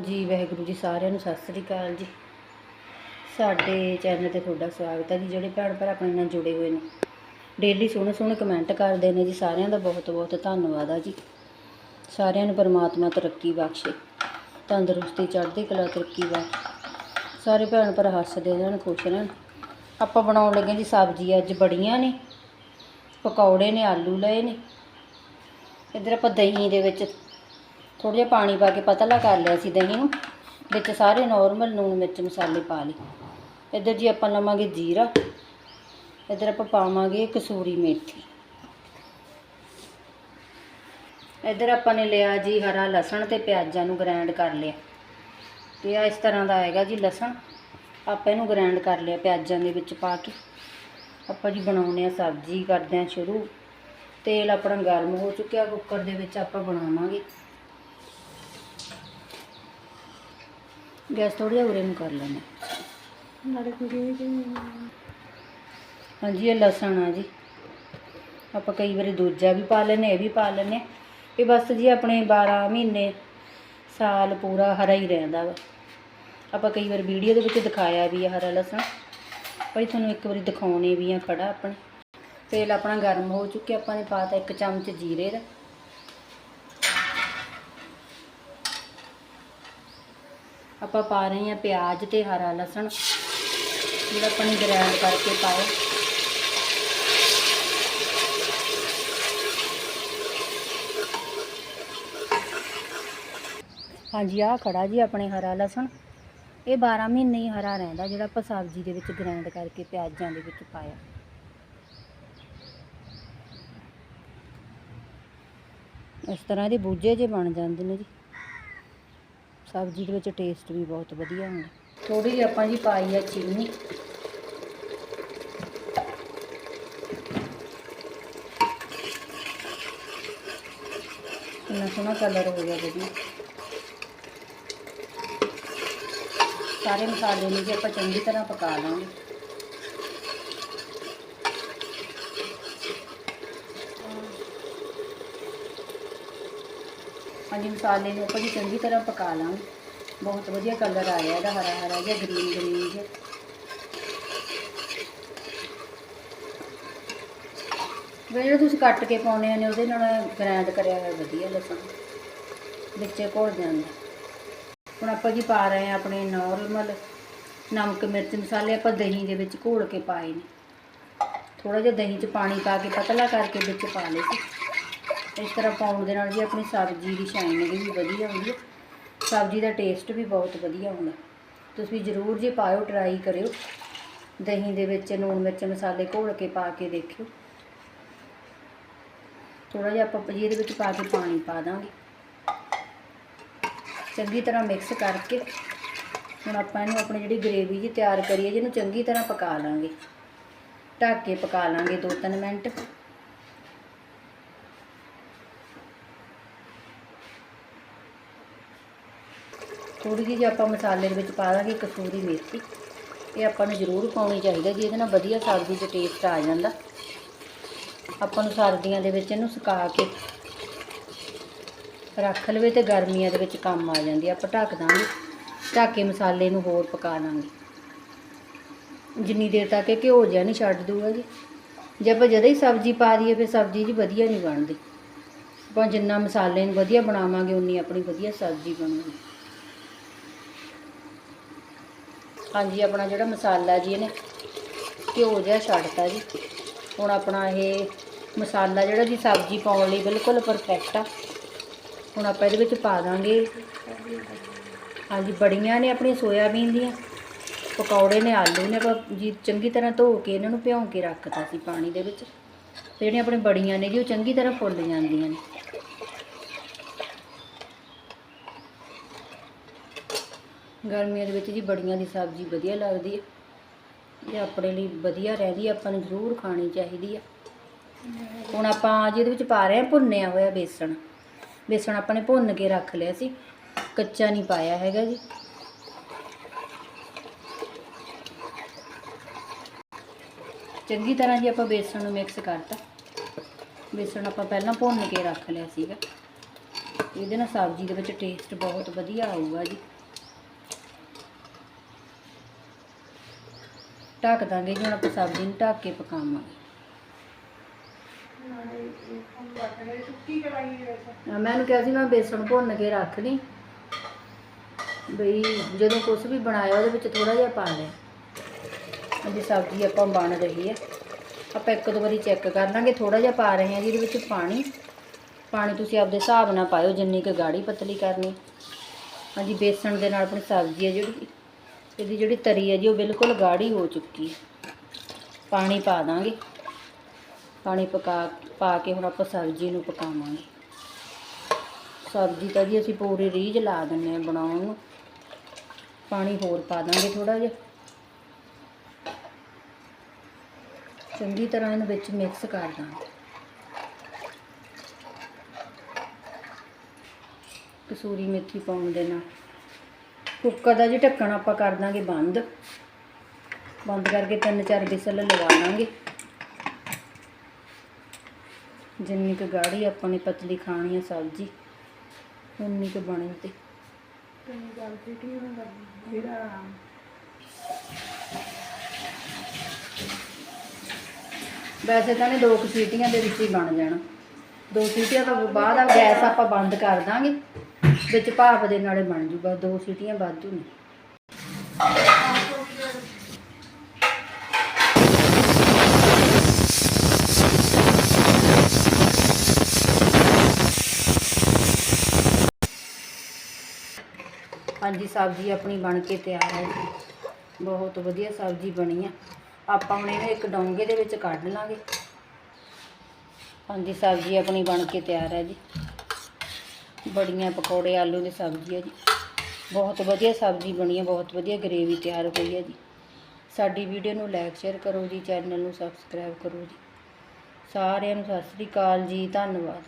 ਜੀ, ਵਾਹਿਗੁਰੂ ਜੀ, ਸਾਰਿਆਂ ਨੂੰ ਸਤਿ ਸ੍ਰੀ ਅਕਾਲ ਜੀ। ਸਾਡੇ ਚੈਨਲ ਤੇ ਤੁਹਾਡਾ ਸਵਾਗਤ ਹੈ ਜੀ, ਜਿਹੜੇ ਭੈਣ ਭਰਾ ਆਪਣੇ ਨਾਲ ਜੁੜੇ ਹੋਏ ਨੇ। ਡੇਲੀ ਸੋਹਣੇ ਸੋਹਣੇ ਕਮੈਂਟ ਕਰਦੇ ਨੇ ਜੀ, ਸਾਰਿਆਂ ਦਾ ਬਹੁਤ ਬਹੁਤ ਧੰਨਵਾਦ ਆ ਜੀ। ਸਾਰਿਆਂ ਨੂੰ ਪਰਮਾਤਮਾ ਤਰੱਕੀ ਬਖਸ਼ੇ, ਤੰਦਰੁਸਤੀ ਚੜ੍ਹਦੀ ਕਲਾ ਤਰੱਕੀ ਬਖਸ਼ੇ। ਸਾਰੇ ਭੈਣ ਭਰਾ ਹੱਸਦੇ ਰਹਿਣ, ਖੁਸ਼ ਰਹਿਣ। ਆਪਾਂ ਬਣਾਉਣ ਲੱਗੇ ਜੀ ਸਬਜ਼ੀ, ਅੱਜ ਬੜੀਆਂ ਨੇ। ਪਕੌੜੇ ਨੇ, ਆਲੂ ਲਏ ਨੇ। ਇੱਧਰ ਆਪਾਂ ਦਹੀਂ ਦੇ ਵਿੱਚ ਥੋੜ੍ਹਾ ਜਿਹਾ ਪਾਣੀ ਪਾ ਕੇ ਪਤਲਾ ਕਰ ਲਿਆ ਸੀ ਦਹੀਂ ਨੂੰ, ਵਿੱਚ ਸਾਰੇ ਨਾਰਮਲ ਲੂਣ ਮਿਰਚ ਮਸਾਲੇ ਪਾ ਲਏ। ਇੱਧਰ ਜੀ ਆਪਾਂ ਲਵਾਂਗੇ ਜੀਰਾ, ਇੱਧਰ ਆਪਾਂ ਪਾਵਾਂਗੇ ਕਸੂਰੀ ਮੇਥੀ। ਇੱਧਰ ਆਪਾਂ ਨੇ ਲਿਆ ਜੀ ਹਰਾ ਲਸਣ ਤੇ ਪਿਆਜ਼ਾਂ ਨੂੰ ਗ੍ਰਾਈਂਡ ਕਰ ਲਿਆ। ਤੇ ਆ ਇਸ ਤਰ੍ਹਾਂ ਦਾ ਆਏਗਾ ਜੀ ਲਸਣ। ਆਪਾਂ ਇਹਨੂੰ ਗ੍ਰਾਈਂਡ ਕਰ ਲਿਆ ਪਿਆਜ਼ਾਂ ਦੇ ਵਿੱਚ ਪਾ ਕੇ। ਆਪਾਂ ਜੀ ਬਣਾਉਣੇ ਆ ਸਬਜ਼ੀ, ਕਰਦੇ ਆ ਸ਼ੁਰੂ। ਤੇਲ ਆਪਣਾ ਗਰਮ ਹੋ ਚੁੱਕਿਆ, ਕੁੱਕਰ ਦੇ ਵਿੱਚ ਆਪਾਂ ਬਣਾਵਾਂਗੇ। ਗੈਸ ਥੋੜੀ ਜਿਹਾ ਉਰੇ ਨੂੰ ਕਰ ਲੈਣਾ ਨਾਲੇ ਕੁੜੀ ਹਾਂਜੀ ਇਹ ਲਸਣ ਆ ਜੀ। ਆਪਾਂ ਕਈ ਵਾਰੀ ਦੂਜਾ ਵੀ ਪਾ ਲੈਨੇ ਇਹ ਵੀ ਪਾ ਲੈਨੇ ਇਹ ਬਸ ਜੀ ਆਪਣੇ 12 ਮਹੀਨੇ ਸਾਲ ਪੂਰਾ ਹਰਾ ਹੀ ਰਹਿੰਦਾ ਵਾ। ਆਪਾਂ ਕਈ ਵਾਰ ਵੀਡੀਓ ਦੇ ਵਿੱਚ ਦਿਖਾਇਆ ਵੀ ਆ ਹਰਾ ਲਸਣ। ਭਾਈ ਤੁਹਾਨੂੰ ਇੱਕ ਵਾਰੀ ਦਿਖਾਉਣੇ ਵੀ ਆ ਖੜਾ ਆਪਣੇ। ਤੇਲ ਆਪਣਾ ਗਰਮ ਹੋ ਚੁੱਕਿਆ ਆਪਾਂ ਨੇ ਪਾਤਾ ਇੱਕ ਚਮਚ ਜੀਰੇ ਦਾ। ਆਪਾਂ ਪਾ ਰਹੇ ਹਾਂ ਪਿਆਜ਼ ਤੇ ਹਰਾ ਲਸਣ। ਜਿਹੜਾ ਆਪਾਂ ਨੇ ਗ੍ਰਾਈਂਡ ਕਰਕੇ ਪਾਇਆ ਹਾਂਜੀ, ਆਹ ਖੜਾ ਜੀ ਆਪਣੇ ਹਰਾ ਲਸਣ। ਇਹ 12 ਮਹੀਨੇ ਹੀ ਹਰਾ ਰਹਿੰਦਾ, ਜਿਹੜਾ ਆਪਾਂ ਸਬਜ਼ੀ ਦੇ ਵਿੱਚ ਗ੍ਰਾਈਂਡ ਕਰਕੇ ਪਿਆਜ਼ਾਂ ਦੇ ਵਿੱਚ ਪਾਇਆ। ਇਸ ਤਰ੍ਹਾਂ ਦੇ ਬੂਝੇ ਜੇ ਬਣ ਜਾਂਦੇ ਨੇ ਜੀ। ਸਬਜ਼ੀ ਦੇ ਵਿੱਚ ਟੇਸਟ ਵੀ ਬਹੁਤ ਵਧੀਆ ਹੁੰਦਾ ਥੋੜੀ ਜਿਹੀ ਆਪਾਂ ਜੀ ਪਾਈ ਆ ਚੀਨੀ। ਕਿੰਨਾ ਸੋਹਣਾ ਕਲਰ ਹੋ ਗਿਆ ਵਧੀਆ ਸਾਰੇ ਮਸਾਲੇ ਨੂੰ ਜੀ ਆਪਾਂ ਚੰਗੀ ਤਰ੍ਹਾਂ ਪਕਾ ਲਾਂਗੇ। ਹਾਂਜੀ, ਮਸਾਲੇ ਨੂੰ ਆਪਾਂ ਜੀ ਚੰਗੀ ਤਰ੍ਹਾਂ ਪਕਾ ਲਾਂਗੇ। ਬਹੁਤ ਵਧੀਆ ਕਲਰ ਆਇਆ ਇਹਦਾ, ਹਰਾ ਹਰਾ ਜਿਹਾ ਗ੍ਰੀਨ ਗ੍ਰੀਨ ਜਿਹਾ। ਵੀ ਜਿਹੜਾ ਤੁਸੀਂ ਕੱਟ ਕੇ ਪਾਉਣੇ ਨੇ ਉਹਦੇ ਨਾਲ ਗ੍ਰਾਈਂਡ ਕਰਿਆ ਹੋਇਆ ਵਧੀਆ ਲਸਣ। ਵਿੱਚੇ ਘੋਲ ਜਾਂਦਾ ਹੁਣ ਆਪਾਂ ਜੀ ਪਾ ਰਹੇ ਹਾਂ ਆਪਣੇ ਨਾਰਮਲ ਨਮਕ, ਮਿਰਚ, ਮਸਾਲੇ ਆਪਾਂ ਦਹੀਂ ਦੇ ਵਿੱਚ ਘੋਲ ਕੇ ਪਾਏ ਨੇ। ਥੋੜਾ ਜਿਹਾ ਦਹੀਂ 'ਚ ਪਾਣੀ ਪਾ ਕੇ ਪਤਲਾ ਕਰਕੇ ਵਿੱਚ ਪਾ ਲਏ ਸੀ। ਇਸ ਤਰ੍ਹਾਂ ਪਾਉਣ ਦੇ ਨਾਲ ਜੀ ਆਪਣੀ ਸਬਜ਼ੀ ਦੀ ਸ਼ਾਈਨਿੰਗ ਵੀ ਵਧੀਆ ਹੁੰਦੀ ਹੈ। ਸਬਜ਼ੀ ਦਾ ਟੇਸਟ ਵੀ ਬਹੁਤ ਵਧੀਆ ਹੁੰਦਾ। ਤੁਸੀਂ ਜ਼ਰੂਰ ਜੇ ਪਾਇਓ ਟਰਾਈ ਕਰਿਓ। ਦਹੀਂ ਦੇ ਵਿੱਚ, ਲੂਣ ਮਿਰਚ, ਮਸਾਲੇ ਘੋਲ ਕੇ ਪਾ ਕੇ ਦੇਖਿਓ। ਥੋੜਾ ਜਿਹਾ ਆਪਾਂ ਜੀ ਇਹਦੇ ਵਿੱਚ ਪਾ ਕੇ ਪਾਣੀ ਪਾ ਦਾਂਗੇ। ਚੰਗੀ ਤਰ੍ਹਾਂ ਮਿਕਸ ਕਰਕੇ ਹੁਣ ਆਪਾਂ ਇਹਨੂੰ ਆਪਣੀ ਜਿਹੜੀ ਗ੍ਰੇਵੀ ਜੀ ਤਿਆਰ ਕਰੀਏ, ਜਿਹਨੂੰ ਚੰਗੀ ਤਰ੍ਹਾਂ ਪਕਾ ਲਾਂਗੇ। ਢੱਕ ਕੇ ਪਕਾ ਲਾਂਗੇ 2-3 ਮਿੰਟ। ਥੋੜੀ ਜਿਹੀ ਆਪਾਂ ਮਸਾਲੇ ਦੇ ਵਿੱਚ ਪਾ ਦਾਂਗੇ ਕਸੂਰੀ ਮੇਥੀ। ਇਹ ਆਪਾਂ ਨੂੰ ਜ਼ਰੂਰ ਪਾਉਣੀ ਚਾਹੀਦੀ ਜੀ ਇਹਦੇ ਨਾਲ ਵਧੀਆ ਸਬਜ਼ੀ 'ਚ ਟੇਸਟ ਆ ਜਾਂਦਾ। ਆਪਾਂ ਨੂੰ ਸਰਦੀਆਂ ਦੇ ਵਿੱਚ ਇਹਨੂੰ ਸੁਕਾ ਕੇ ਰੱਖ ਲਵੇ ਤੇ ਗਰਮੀਆਂ ਦੇ ਵਿੱਚ ਕੰਮ ਆ ਜਾਂਦੀ ਆ ਆਪਾਂ ਢੱਕ ਦਾਂਗੇ, ਢੱਕ ਕੇ ਮਸਾਲੇ ਨੂੰ ਹੋਰ ਪਕਾ ਲਾਂਗੇ ਜਿੰਨੀ ਦੇਰ ਤੱਕ ਇਹ ਘਿਓ ਜਿਹਾ ਨਹੀਂ ਛੱਡ ਦੂਗਾ ਜੀ। ਜੇ ਆਪਾਂ ਜਦੋਂ ਹੀ ਸਬਜ਼ੀ ਪਾ ਦਈਏ, ਫਿਰ ਸਬਜ਼ੀ ਜੀ ਵਧੀਆ ਨਹੀਂ ਬਣਦੀ। ਆਪਾਂ ਜਿੰਨਾ ਮਸਾਲੇ ਨੂੰ ਵਧੀਆ ਬਣਾਵਾਂਗੇ ਉਨੀ ਆਪਣੀ ਵਧੀਆ ਸਬਜ਼ੀ ਬਣੂਗੀ। ਹਾਂਜੀ, ਆਪਣਾ ਜਿਹੜਾ ਮਸਾਲਾ ਜੀ ਇਹਨੇ ਘਿਓ ਜਿਹਾ ਛੱਡਤਾ ਜੀ। ਹੁਣ ਆਪਣਾ ਇਹ ਮਸਾਲਾ ਜਿਹੜਾ ਜੀ ਸਬਜ਼ੀ ਪਾਉਣ ਲਈ ਬਿਲਕੁਲ ਪਰਫੈਕਟ ਆ। ਹੁਣ ਆਪਾਂ ਇਹਦੇ ਵਿੱਚ ਪਾ ਦਾਂਗੇ। ਹਾਂਜੀ, ਬੜੀਆਂ ਨੇ ਆਪਣੀ ਸੋਇਆਬੀਨ ਦੀਆਂ। ਪਕੌੜੇ ਨੇ ਆਲੂ ਨੇ ਆਪਾਂ ਜੀ ਚੰਗੀ ਤਰ੍ਹਾਂ ਧੋ ਕੇ ਇਹਨਾਂ ਨੂੰ ਭਿਉਂ ਕੇ ਰੱਖਤਾ ਸੀ ਪਾਣੀ ਦੇ ਵਿੱਚ। ਤੇ ਜਿਹੜੀਆਂ ਆਪਣੇ ਬੜੀਆਂ ਨੇ ਜੀ, ਉਹ ਚੰਗੀ ਤਰ੍ਹਾਂ ਫੁੱਲ ਜਾਂਦੀਆਂ ਨੇ। ਗਰਮੀਆਂ ਦੇ ਵਿੱਚ ਜੀ ਬੜੀਆਂ ਦੀ ਸਬਜ਼ੀ ਵਧੀਆ ਲੱਗਦੀ ਹੈ ਇਹ ਆਪਣੇ ਲਈ ਵਧੀਆ ਰਹਿੰਦੀ ਹੈ ਆਪਾਂ ਨੂੰ ਜ਼ਰੂਰ ਖਾਣੀ ਚਾਹੀਦੀ ਆ। ਹੁਣ ਆਪਾਂ ਜਿਹਦੇ ਵਿੱਚ ਪਾ ਰਹੇ ਹਾਂ ਭੁੰਨਿਆ ਹੋਇਆ ਬੇਸਣ। ਬੇਸਣ ਆਪਾਂ ਨੇ ਭੁੰਨ ਕੇ ਰੱਖ ਲਿਆ ਸੀ, ਕੱਚਾ ਨਹੀਂ ਪਾਇਆ ਹੈਗਾ ਜੀ। ਚੰਗੀ ਤਰ੍ਹਾਂ ਜੀ ਆਪਾਂ ਬੇਸਣ ਨੂੰ ਮਿਕਸ ਕਰਤਾ। ਬੇਸਣ ਆਪਾਂ ਪਹਿਲਾਂ ਭੁੰਨ ਕੇ ਰੱਖ ਲਿਆ ਸੀਗਾ। ਇਹਦੇ ਨਾਲ ਸਬਜ਼ੀ ਦੇ ਵਿੱਚ ਟੇਸਟ ਬਹੁਤ ਵਧੀਆ ਆਊਗਾ ਜੀ। ਢੱਕ ਦਾਂਗੇ ਜੀ, ਹੁਣ ਆਪਾਂ ਸਬਜ਼ੀ ਨੂੰ ਢੱਕ ਕੇ ਪਕਾਵਾਂਗੇ। ਮੈਂ ਉਹਨੂੰ ਕਿਹਾ ਸੀ, ਮੈਂ ਬੇਸਣ ਭੁੰਨ ਕੇ ਰੱਖ ਲਈ। ਬਈ ਜਦੋਂ ਕੁਝ ਵੀ ਬਣਾਇਆ, ਉਹਦੇ ਵਿੱਚ ਥੋੜਾ ਜਿਹਾ ਪਾ ਲਿਆ। ਅਜੀ ਸਬਜ਼ੀ ਆਪਾਂ ਬਣ ਰਹੀ ਹੈ। ਆਪਾਂ ਇੱਕ ਦੋ ਵਾਰੀ ਚੈੱਕ ਕਰ ਲਾਂਗੇ ਥੋੜਾ ਜਿਹਾ ਪਾ ਰਹੇ ਹਾਂ ਜੀ, ਇਹਦੇ ਵਿੱਚ ਪਾਣੀ। ਪਾਣੀ ਤੁਸੀਂ ਆਪਦੇ ਹਿਸਾਬ ਨਾਲ ਪਾਇਓ, ਜਿੰਨੀ ਕੁ ਗਾੜੀ ਪਤਲੀ ਕਰਨੀ। ਹਾਂਜੀ, ਬੇਸਣ ਦੇ ਨਾਲ ਆਪਣੀ ਸਬਜ਼ੀ ਹੈ ਜਿਹੜੀ ਇਹਦੀ ਜਿਹੜੀ ਤਰੀ ਹੈ ਜੀ, ਉਹ ਬਿਲਕੁਲ ਗਾੜੀ ਹੋ ਚੁੱਕੀ ਹੈ। ਪਾਣੀ ਪਾ ਦਾਂਗੇ। ਪਾਣੀ ਪਕਾ, ਪਾ ਕੇ ਹੁਣ ਆਪਾਂ ਸਬਜ਼ੀ ਨੂੰ ਪਕਾਵਾਂਗੇ। ਸਬਜ਼ੀ ਤਾਂ ਜੀ ਅਸੀਂ ਪੂਰੀ ਰੀਝ ਲਾ ਦਿੰਨੇ ਆ ਬਣਾਉਣ ਨੂੰ। ਪਾਣੀ ਹੋਰ ਪਾ ਦਾਂਗੇ ਥੋੜਾ ਜਿਹਾ। ਚੰਗੀ ਤਰ੍ਹਾਂ ਇਹਨੂੰ ਵਿੱਚ ਮਿਕਸ ਕਰ ਦਾਂਗੇ। ਕਸੂਰੀ ਮੇਥੀ ਪਾਉਣ ਦੇ ਨਾਲ। ਕੁੱਕਰ ਦਾ ਜੀ ਢੱਕਣ ਆਪਾਂ ਕਰ ਦਾਂਗੇ ਬੰਦ। ਬੰਦ ਕਰਕੇ ਤਿੰਨ ਚਾਰ ਵਿਸਲ ਲਵਾ ਲਾਂਗੇ। ਜਿੰਨੀ ਕੁ ਗਾੜੀ ਆਪਾਂ ਨੇ ਪਤਲੀ ਖਾਣੀ ਆ ਸਬਜ਼ੀ, ਉਨੀ ਕੁ ਬਣੇ ਤੇ। ਵੈਸੇ ਤਾਂ ਨੇ ਦੋ ਕੁ ਸੀਟੀਆਂ ਦੇ ਵਿੱਚ ਹੀ ਬਣ ਜਾਣਾ। ਦੋ ਸੀਟੀਆਂ ਤੋਂ ਬਾਅਦ ਆ ਗੈਸ ਆਪਾਂ ਬੰਦ ਕਰ ਦਾਂਗੇ। ਵਿੱਚ ਭਾਪ ਦੇ ਨਾਲੇ ਬਣ ਜੂਗਾ, ਦੋ ਸੀਟੀਆਂ ਵਾਧੂ ਨੇ। ਹਾਂਜੀ, ਸਬਜ਼ੀ ਆਪਣੀ ਬਣ ਕੇ ਤਿਆਰ ਹੈ ਜੀ ਬਹੁਤ ਵਧੀਆ ਸਬਜ਼ੀ ਬਣੀ ਆ। ਆਪਾਂ ਹੁਣ ਇਹਨੂੰ ਇੱਕ ਡੋਂਗੇ ਦੇ ਵਿੱਚ ਕੱਢ ਲਾਂਗੇ। ਹਾਂਜੀ, ਸਬਜ਼ੀ ਆਪਣੀ ਬਣ ਕੇ ਤਿਆਰ ਹੈ ਜੀ। ਬੜੀਆਂ ਪਕੌੜੇ, ਆਲੂ ਦੀ ਸਬਜ਼ੀ ਹੈ ਜੀ। ਬਹੁਤ ਵਧੀਆ ਸਬਜ਼ੀ ਬਣੀ ਹੈ ਬਹੁਤ ਵਧੀਆ ਗਰੇਵੀ ਤਿਆਰ ਹੋਈ ਹੈ ਜੀ। ਸਾਡੀ ਵੀਡੀਓ ਨੂੰ ਲਾਈਕ ਸ਼ੇਅਰ ਕਰੋ ਜੀ ਚੈਨਲ ਨੂੰ ਸਬਸਕ੍ਰਾਈਬ ਕਰੋ ਜੀ। ਸਾਰਿਆਂ ਨੂੰ ਸਤਿ ਸ੍ਰੀ ਅਕਾਲ ਜੀ, ਧੰਨਵਾਦ